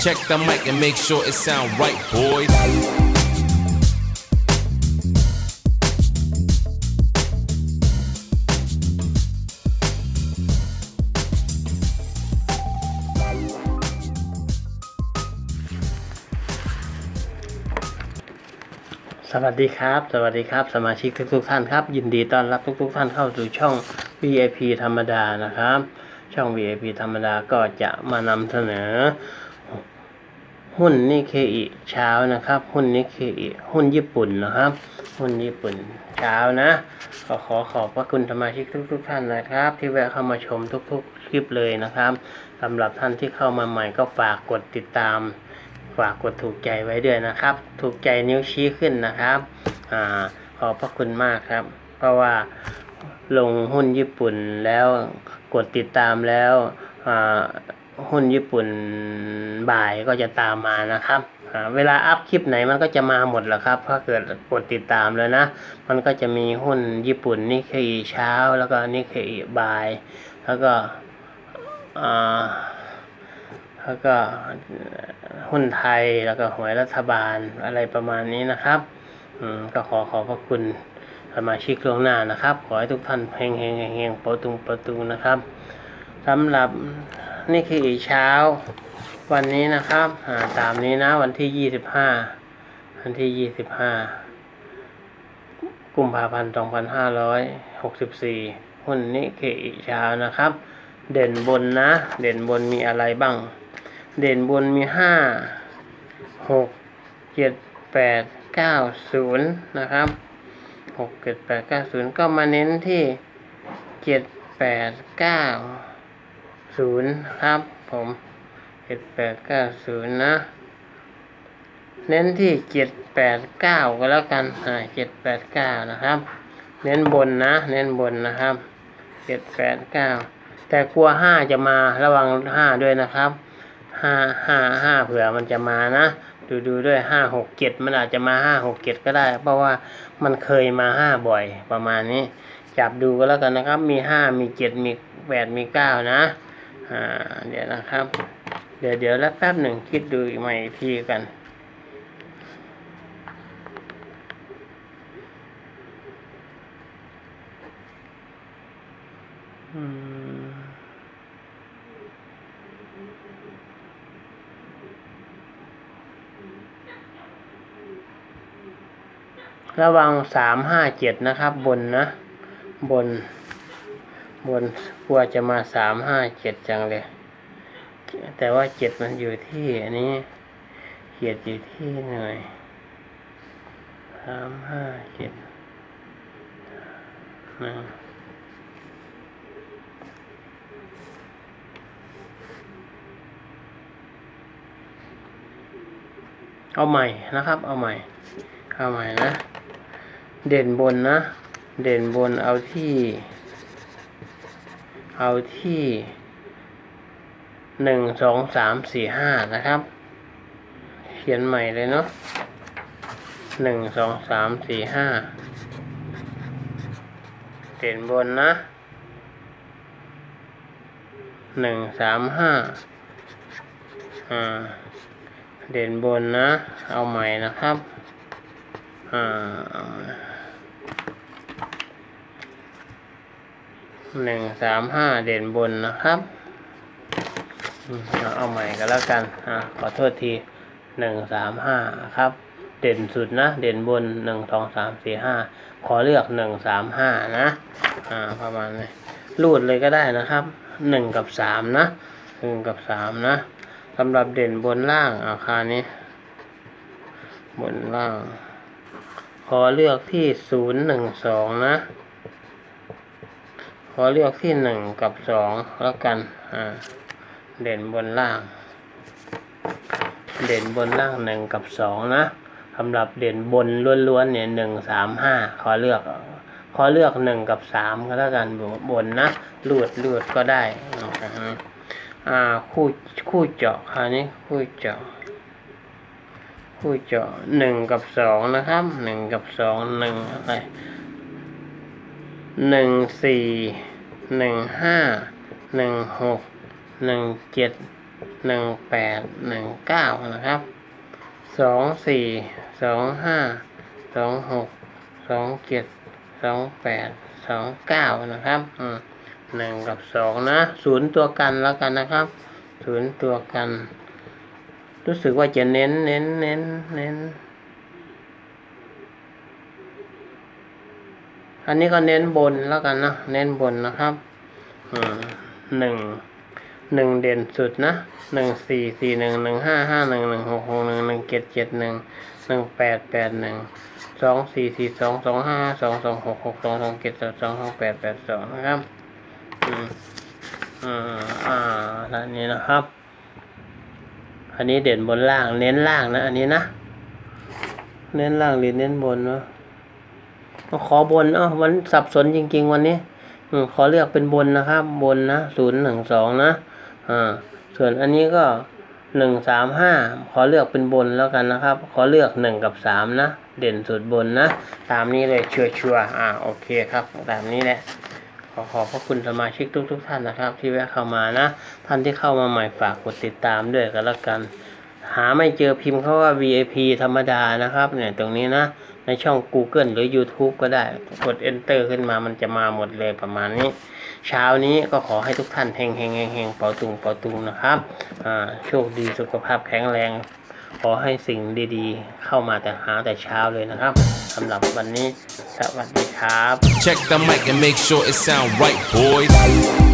Check the mic and make sure it sound right, boys. สวัสดีครับ สวัสดีครับ สมาชิกทุกทุกๆท่านครับ ยินดีต้อนรับทุกทุกๆท่านเข้าสู่ช่อง VIP ธรรมดานะครับ ช่อง VIP ธรรมดาก็จะมานำเสนอ หุ้นนิเคอิเช้านะครับ หุ้นนิเคอิหุ้นญี่ปุ่นนะครับ หุ้นญี่ปุ่นเช้านะก็ขอขอบพระคุณสมาชิกทุกๆท่านนะครับ ที่แวะเข้ามาชมทุกๆคลิปเลยนะครับสำหรับท่านที่เข้ามาใหม่ก็ฝากกดติดตาม ฝากกดถูกใจไว้ด้วยนะครับ ถูกใจนิ้วชี้ขึ้นนะครับอาขอบพระคุณมากครับ เพราะว่าลงหุ้นญี่ปุ่นแล้วกดติดตามแล้วอ่า หุ้นญี่ปุ่นบ่ายก็จะตามมานะครับเวลาอัพคลิปไหนมันก็จะมาหมดแหละครับ ถ้าเกิดกดติดตามแล้วนะ มันก็จะมีหุ้นญี่ปุ่นนิเคอีเช้าแล้วก็นิเคอีบ่าย แล้วก็แล้วก็หุ้นไทยแล้วก็หวยรัฐบาลอะไรประมาณนี้นะครับก็ขอขอบพระคุณสมาชิกล่วงหน้านะครับ ขอให้ทุกท่านเฮงเฮงเฮงเฮงประตูประตูนะครับสำหรับ นี่คืออีกเช้า วันนี้นะครับอ่าตามนี้นะวันที่ยี่สิบห้าวันที่ยี่สิบห้ากุมภาพันธ์สองพันห้าร้อยหกสิบสี่หุ้นนี้คืออีกเช้านะครับ เด่นบนนะ เด่นบนมีอะไรบ้าง เด่นบนมีห้าหกเจ็ดแปดเก้าศูนย์นะครับหกเจ็ดแปดเก้าศูนย์ก็มาเน้นที่เจ็ดแปดเก้า ศูนย์ครับผมเจ็ดแปดเก้าศูนย์นะ เน้นที่เจ็ดแปดเก้าก็แล้วกันอ่าเจ็ดแปดเก้านะครับ เน้นบนนะ เน้นบนนะครับเจ็ดแปดเก้าแต่กลัวห้าจะมาระวังห้าด้วยนะครับห้าห้าห้าเผื่อมันจะมานะดูดูด้วยห้าหกเจ็ดมันอาจจะมาห้าหกเจ็ดก็ได้ เพราะว่ามันเคยมาห้าบ่อยประมาณนี้ จับดูก็แล้วกันนะครับ มีห้ามีเจ็ดมีแปดมีเก้านะ อ่า เดี๋ยวนะครับ เดี๋ยวเดี๋ยวแล้วแป๊บหนึ่งคิดดูอีกใหม่อีกทีกัน อืมระวังสามห้าเจ็ดนะครับ บนนะ บน บนกลัวจะมาสามห้าเจ็ดจังเลย แต่ว่าเจ็ดมันอยู่ที่อันนี้เขียดอยู่ที่หน่อยสามห้าเจ็ดนะเอาใหม่นะครับ เอาใหม่ เอาใหม่นะ เด่นบนนะ เด่นบนเอาที่ เอาที่หนึ่งสองสามสี่ห้านะครับ เขียนใหม่เลยเนาะหนึ่งสองสามสี่ห้าเด่นบนนะหนึ่งสามห้าอ่าเด่นบนนะ เอาใหม่นะครับอ่า หนึ่งสามห้าเด่นบนนะครับเอาใหม่ก็แล้วกันอ่าขอโทษทีหนึ่งสามห้าครับ เด่นสุดนะ เด่นบนหนึ่งสองสามสี่ห้าขอเลือกหนึ่งสามห้านะ อ่าประมาณนี้รูดเลยก็ได้นะครับหนึ่งกับสามนะหนึ่งกับสามนะสำหรับเด่นบนล่างอาคารนี้ บนล่าง ขอเลือกที่ศูนย์หนึ่งสองนะ อเลือกที่หนึ่งกับสองแล้วกัน อ่า เด่นบนล่าง เด่นบนล่างหนึ่งกับสองนะสำหรับเด่นบนล้วนๆเนี่ยหนึ่งสามห้าขอเลือก ขอเลือกหนึ่งกับสามก็แล้วกันบนนะลูดลูดก็ได้อ่าอ่าคู่คู่เจาะคราวนี้คู่เจาะคู่เจาะหนึ่งกับสองนะครับหนึ่งกับสองหนึ่งอะไรหนึ่งสี่ หนึ่งห้าหนึ่งหกหนึ่งเจ็ดหนึ่งแปดหนึ่งเก้านะครับสองสี่สองห้าสองหกสองเจ็ดสองแปดสองเก้านะครับอืมหนึ่งกับสองนะศูนย์ตัวกันแล้วกันนะครับศูนย์ตัวกัน รู้สึกว่าจะเน้นเน้นเน้นเน้น อันนี้ก็เน้นบนแล้วกันนะเน้นบนนะครับอืมหนึ่งหนึ่งเด่นสุดนะหนึ่งสี่สี่หนึ่งหนึ่งห้าห้าหนึ่งหนึ่งหกหกหนึ่งหนึ่งเจ็ดเจ็ดหนึ่งหนึ่งแปดแปดหนึ่งสองสี่สี่สองสองห้าสองสองหกหกสองสองเจ็ดสองสองสองแปดแปดสองนะครับอืมอ่าอ่าแล้วนี้นะครับ อันนี้เด่นบนล่างเน้นล่างนะ อันนี้นะ เน้นล่างหรือเน้นบนเนาะ ขอบนเอ้าวันสับสนจริง ๆ วันนี้อขอเลือกเป็นบนนะครับบนนะศูนย์หนึ่งสองนะอ่าส่วนอันนี้ก็หนึ่งสามห้าขอเลือกเป็นบนแล้วกันนะครับ ขอเลือกหนึ่งกับสามนะ เด่นสุดบนนะ ตามนี้เลยชัวร์ๆอ่าโอเคครับ ตามนี้แหละ ขอขอบพระคุณสมาชิกทุกๆท่านนะครับ ที่แวะเข้ามานะ ท่านที่เข้ามาใหม่ฝากกดติดตามด้วยกันแล้วกัน หาไม่เจอพิมพ์เขาว่า VIP ธรรมดานะครับ เนี่ยตรงนี้นะ ในช่อง Google หรือ YouTube ก็ได้กด Enter ขึ้นมามันจะมาหมดเลยประมาณนี้ เช้านี้ก็ขอให้ทุกท่านเฮงเฮงเฮงเฮงเป่าตุงเป่าตุงนะครับอ่าโชคดีสุขภาพแข็งแรง ขอให้สิ่งดีๆ เข้ามาแต่หาแต่เช้าเลยนะครับสำหรับวันนี้สวัสดีครับ Check the mic and make sure it sound right, boys.